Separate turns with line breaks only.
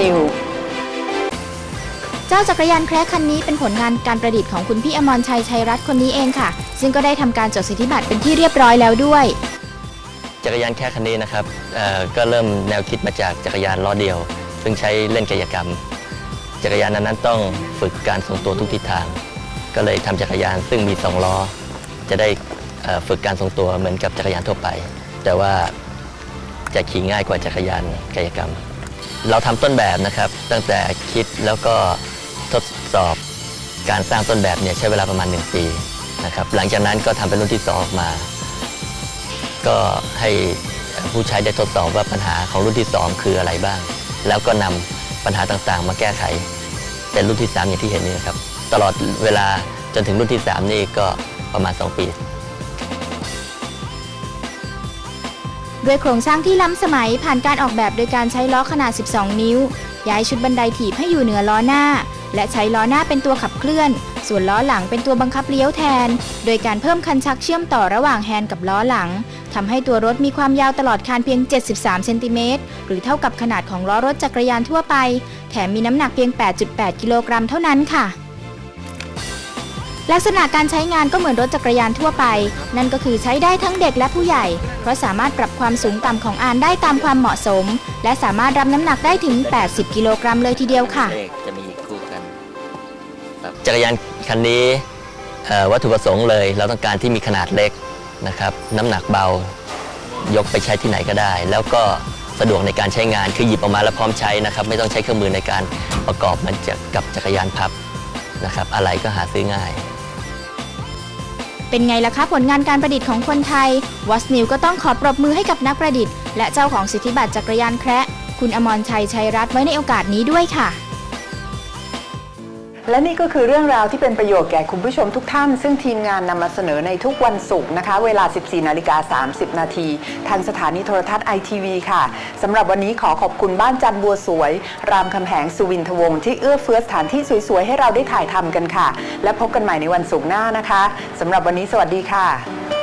New
เจ้าจักรยานแคระคันนี้เป็นผลงานการประดิษฐ์ของคุณพี่อมรชัยชัยรัตน์คนนี้เองค่ะ ซึ่งก็ได้ทำการจดสิทธิบัตรเป็นที่เรียบร้อยแล้วด้วย
จักรยานแค่คันนี้นะครับเอ่อก็เริ่มแนวคิดมาจากจักรยานล้อเดียว ซึ่งใช้เล่นกายกรรม จักรยานนั้นๆต้องฝึกการทรงตัวทุกทิศทาง ก็เลยทำจักรยานซึ่งมีสองล้อ จะได้เอ่อฝึกการทรงตัวเหมือนกับจักรยานทั่วไป แต่ว่าจะขี่ง่ายกว่าจักรยานกายกรรม เราทำต้นแบบนะครับ ตั้งแต่คิดแล้วก็ทดสอบการสร้างต้นแบบเนี่ยใช้เวลาประมาณ 1 ปีนะครับหลังจากนั้นก็ทำเป็นรุ่นที่สองออกมา ก็ให้ผู้ใช้ได้ทดสอบว่าปัญหาของรุ่นที่ 2 คืออะไรบ้าง แล้วก็นำปัญหาต่างๆ มาแก้ไข เป็นรุ่นที่ 3 อย่างที่เห็นนี่นะครับตลอดเวลาจนถึงรุ่นที่ 3 นี่ก็ประมาณ 2 ปี
ด้วยโครงสร้างที่ล้ำสมัยผ่านการออกแบบโดยการใช้ล้อขนาด 12 นิ้ว ย้ายชุดบันไดถีบให้อยู่เหนือล้อหน้า และใช้ล้อหน้าเป็นตัวขับเคลื่อน ส่วนล้อหลังเป็นตัวบังคับเลี้ยวแทน โดยการเพิ่มคันชักเชื่อมต่อระหว่างแฮนด์กับล้อหลังทำให้ตัวรถมีความยาวตลอดคานเพียง 73 เซนติเมตร หรือเท่ากับขนาดของล้อรถจักรยานทั่วไป แถมมีน้ำหนักเพียง 8.8 กิโลกรัมเท่านั้นค่ะ ลักษณะการใช้งานก็เหมือนรถจักรยานทั่วไป นั่นก็คือใช้ได้ทั้งเด็กและผู้ใหญ่ เพราะสามารถปรับความสูงต่ำของอานได้ตามความเหมาะสม และสามารถรับน้ำหนักได้ถึง 80 กิโลกรัมเลยทีเดียวค่ะ
จะมีคู่กันจักรยานคันนี้วัตถุประสงค์เลย เราต้องการที่มีขนาดเล็กนะครับ น้ำหนักเบา ยกไปใช้ที่ไหนก็ได้ แล้วก็สะดวกในการใช้งานคือหยิบออกมาแล้วพร้อมใช้นะครับ ไม่ต้องใช้เครื่องมือในการประกอบมันจะกับจักรยานพับนะครับ อะไรก็หาซื้อง่าย
เป็นไงล่ะคะผลงานการประดิษฐ์ของคนไทย วอสนิวก็ต้องขอปรบมือให้กับนักประดิษฐ์ และเจ้าของสิทธิบัตรจักรยานแคระคุณอมรชัยชัยรัตน์ไว้ในโอกาสนี้ด้วยค่ะ
และนี่ก็คือเรื่องราวที่เป็นประโยชน์แก่คุณผู้ชมทุกท่าน ซึ่งทีมงานนำมาเสนอในทุกวันศุกร์นะคะ เวลา 14นาฬิกา30 นาทีทางสถานีโทรทัศน์ไอทีวีค่ะสำหรับวันนี้ขอขอบคุณบ้านจันบัวสวย รามคำแหงสุวินทวงศ์ที่เอื้อเฟื้อสถานที่สวยๆ ให้เราได้ถ่ายทำกันค่ะ และพบกันใหม่ในวันศุกร์หน้านะคะสำหรับวันนี้สวัสดีค่ะ